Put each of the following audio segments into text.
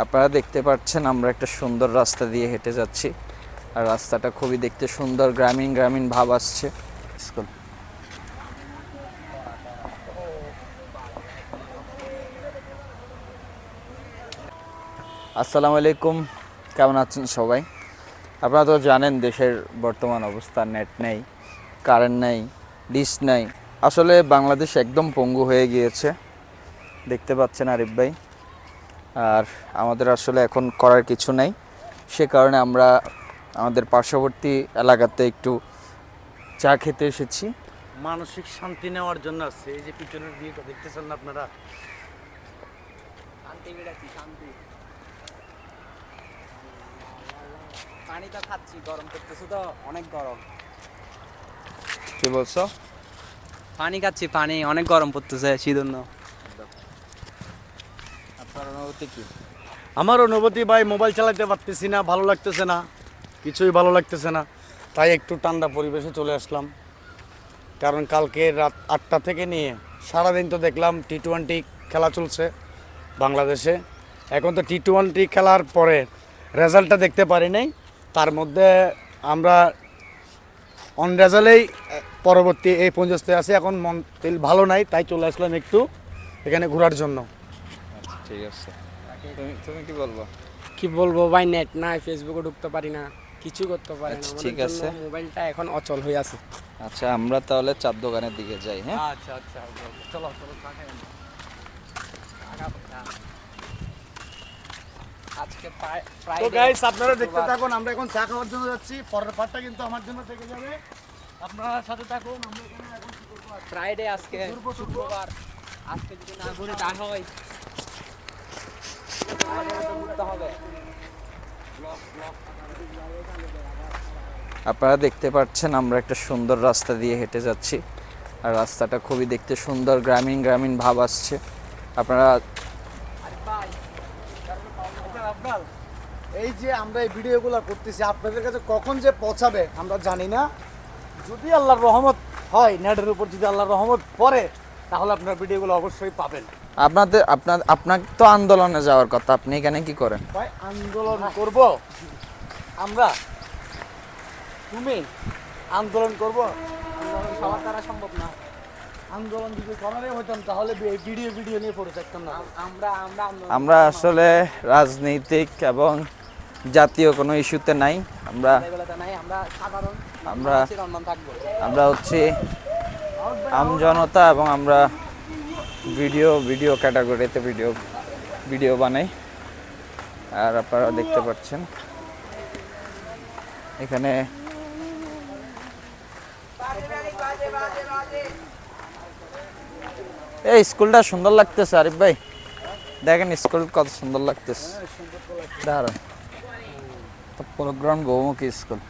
আপনারা দেখতে পাচ্ছেন আমরা একটা সুন্দর রাস্তা দিয়ে হেঁটে যাচ্ছি। আর রাস্তাটা খুবই দেখতে সুন্দর গ্রামীণ গ্রামীণ ভাব আসছে। স্কুল। আসসালামু আলাইকুম কেমন আছেন সবাই? আপনারা তো জানেন দেশের বর্তমান অবস্থা নেট নেই কারেন্ট নেই ডিশ নেই। আসলে বাংলাদেশ একদম পঙ্গু হয়ে গিয়েছে। দেখতে পাচ্ছেন আরিফ ভাই। আর আমাদের আসলে এখন করার কিছু নেই। সে কারণে আমরা আমাদের পার্শ্ববর্তী এলাকাতে একটু চা খেতে এসেছি। মানসিক শান্তি নেওয়ার জন্য আছে এই যে পিছনের ভিউটা দেখতেছেন না আপনারা? শান্তি বিড়াচ্ছি শান্তি। পানি তো খাচ্ছি গরম করতেছে তো অনেক গরম। কি বলছো? পানি খাচ্ছি পানি অনেক গরম পড়তেছে সেজন্য আপনার আমার অনুভূতি ভাই, মোবাইল চালাতে পারতেছি না, ভালো লাগতেছে না, কিছুই ভালো লাগতেছে না। তাই একটু ঠান্ডা পরিবেশে চলে আসলাম। কারণ কালকে রাত আটটা থেকে নিয়ে সারাদিন তো দেখলাম টি টোয়েন্টি খেলা চলছে বাংলাদেশে। এখন তো টি টোয়েন্টি খেলার পরে রেজাল্টটা দেখতে পারি নাই। তার মধ্যে আমরা অন রেজাল্টেই পরবর্তী এই পঞ্চাশতে আছে। এখন মন ভালো নাই, তাই চলে আসলাম একটু এখানে ঘোরার জন্য। ঠিক আছে। তুমি তুমি কি বলব? কি বলব ভাই নেট নাই ফেসবুকে ঢুকতে পারি না কিছু করতে পারি না। আচ্ছা, ঠিক আছে। মোবাইলটা এখন অচল হয়ে আছে। আচ্ছা আমরা তাহলে চার দোকানের দিকে যাই হ্যাঁ? আচ্ছা আচ্ছা চলো চলো আজকে তো ফ্রাইডে গাইস আপনারা দেখতে থাকুন আমরা এখন চা খাওয়ার জন্য যাচ্ছি। পরের পার্টটা কিন্তু আমার জন্য থেকে যাবে। আপনারা সাথে থাকুন আমরা এখানে এখন ফ্রাইডে আজকে শুক্রবার। আজকে যদি না ঘুরে তা হয় আমাদের তো ঘুরতে হবে আপনারা দেখতে পাচ্ছেন, আমরা একটা সুন্দর রাস্তা দিয়ে হেঁটে যাচ্ছি। আর রাস্তাটা খুবই দেখতে সুন্দর, গ্রামীণ গ্রামীণ ভাব আসছে। আপনারা এই যে আমরা এই ভিডিওগুলো করতেছি, আপনাদের কাছে কখন যে পৌঁছাবে আমরা জানি না। যদি আল্লাহর রহমত হয়, নেটের উপর যদি আল্লাহর রহমত পড়ে, তাহলে আপনার ভিডিওগুলো অবশ্যই পাবেন। আপনাদের আপনার আপনার তো আন্দোলনে যাওয়ার কথা আপনি এখানে কি করেন? ভাই আন্দোলন করব। আমরা তুমি আন্দোলন করব। আন্দোলন সবার দ্বারা সম্ভব না। আন্দোলন যদি করারই হইতাম তাহলে ভিডিও ভিডিও নিয়ে পড়ে থাকতাম না। আমরা আমরা আমরা আসলে রাজনৈতিক এবং জাতীয় কোনো ইস্যুতে নাই। আমরা আমরা আমরা হচ্ছে আমজনতা এবং আমরা ভিডিও ভিডিও ক্যাটাগরিতে ভিডিও ভিডিও বানাই। আর আপনারা দেখতে পাচ্ছেন। এখানে এই স্কুলটা সুন্দর লাগতেছে, আরিফ ভাই। দেখেন স্কুল কত সুন্দর লাগতেছে। দাঁড়ান। প্রোগ্রাম বহুমুখী স্কুল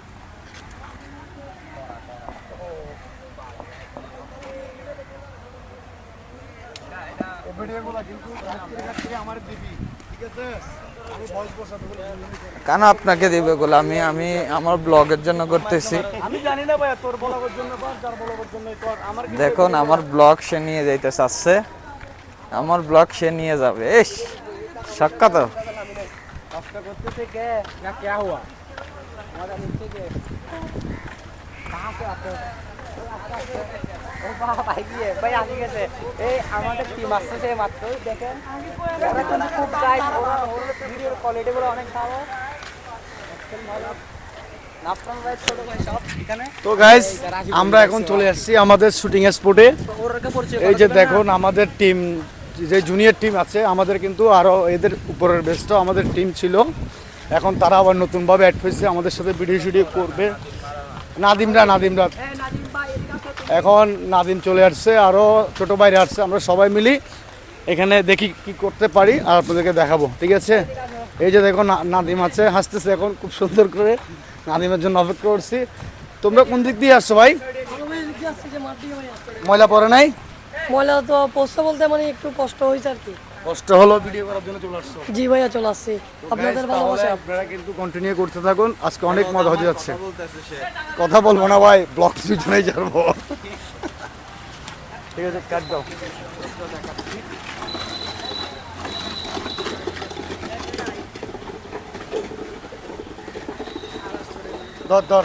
এই ভিডিওগুলো কিন্তু রাত্রে রাত্রে আমার দিবি ঠিক আছে আমি ভয়েস বসাতে বলে কেন আপনাকে দেবে গোলা আমি আমি আমার ব্লগের জন্য করতেছি। দেখুন আমার ব্লগ সে নিয়ে যাইতে চাচ্ছে আমার ব্লগ সে নিয়ে যাবে। এস সাক্ষা কষ্ট করতেছে কে? না কে হুয়া? নিচে কে তো গাইস আমরা এখন চলে আসছি আমাদের শুটিং স্পটে এই যে দেখুন, আমাদের টিম যে জুনিয়র টিম আছে, আমাদের কিন্তু আরও এদের উপরের বেস্টও আমাদের টিম ছিল। এখন তারা আবার নতুনভাবে অ্যাড হয়েছে আমাদের সাথে ভিডিও শিডিও করবে। নাদিমরা নাদিমরা। এখন নাদিন চলে আসছে আরও ছোটো বাইরে আসছে, আমরা সবাই মিলি এখানে দেখি কি করতে পারি আর আপনাদেরকে দেখাবো, ঠিক আছে? এই যে দেখো নাদিম আছে, হাসতেছে এখন খুব সুন্দর করে, নাদিমের জন্য অপেক্ষা করছি। তোমরা কোন দিক দিয়ে আসছো ভাই? ময়লা পরে নাই? ময়লা তো পোস্ত বলতে মানে একটু কষ্ট হয়েছে আর কি। কষ্ট হলো ভিডিও করার জন্য চলে আসছো? জি ভাইয়া চলে আসছি। আপনাদের ভালোবাসা। আপনারা কিন্তু কন্টিনিউ করতে থাকুন। আজকে অনেক মজা হতে যাচ্ছে। কথা বলব না ভাই ব্লগ পিছনেই যাব ঠিক আছে কাট দাও। ধর ধর।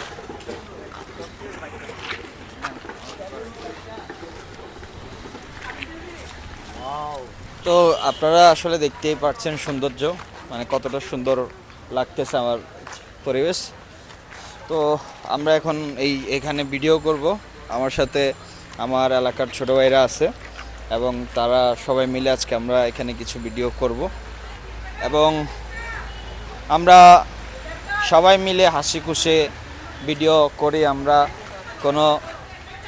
তো আপনারা আসলে দেখতেই পাচ্ছেন সৌন্দর্য মানে কতটা সুন্দর লাগতেছে আমার পরিবেশ। তো আমরা এখন এই, এখানে ভিডিও করব। আমার সাথে আমার এলাকার ছোট ভাইরা আছে এবং তারা সবাই মিলে আজকে আমরা এখানে কিছু ভিডিও করব। এবং আমরা সবাই মিলে হাসি খুশি ভিডিও করি। আমরা কোনো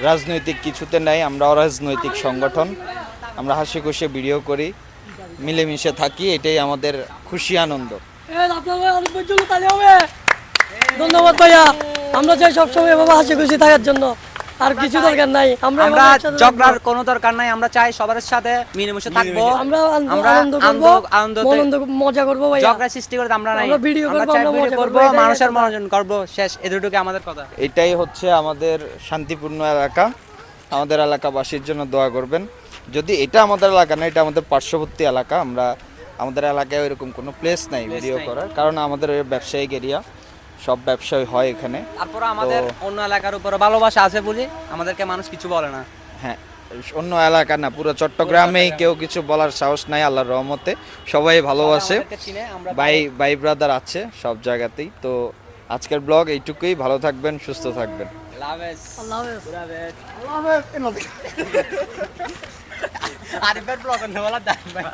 রাজনৈতিক কিছুতে নাই আমরা অরাজনৈতিক সংগঠন। আমরা হাসি খুশি ভিডিও করি মিলেমিশে থাকি এটাই আমাদের খুশি আনন্দ। ধন্যবাদ ভাইয়া। আমরা চাই সবসময় এভাবে হাসি খুশি থাকার জন্য। আর কিছু দরকার নাই। আমরা ঝগড়ার কোনো দরকার নাই। আমরা চাই সবার সাথে মিলেমিশে থাকব। আমরা আনন্দ- করব। আনন্দ- আনন্দ মজা করব ভাইয়া। ঝগড়া সৃষ্টি করতে আমরা নাই। আমরা ভিডিও করব, আমরা মজা করব মানুষের মনোরঞ্জন করব। শেষ এতটুকু আমাদের কথা। এটাই হচ্ছে আমাদের শান্তিপূর্ণ এলাকা। আমাদের এলাকাবাসীর জন্য দোয়া করবেন। যদি এটা আমাদের এলাকা না এটা আমাদের পার্শ্ববর্তী এলাকা আমরা আমাদের এলাকায় এরকম কোনো প্লেস নাই ভিডিও করার। কারণ আমাদের ব্যবসায়িক এরিয়া সব ব্যবসায় হয় এখানে। তারপর আমাদের অন্য এলাকার উপরে ভালোবাসা আছে বলি আমাদেরকে মানুষ কিছু বলে না। হ্যাঁ অন্য এলাকা না পুরো চট্টগ্রামেই কেউ কিছু বলার সাহস নাই আল্লাহর রহমতে। সবাই ভালোবাসে। ভাই ভাই ব্রাদার আছে সব জায়গাতেই। তো আজকের ব্লগ এইটুকুই ভালো থাকবেন সুস্থ থাকবেন। লাভ ইজ আল্লাহ হাফেজ। আরিফের ব্লগ বলা দাম ভাই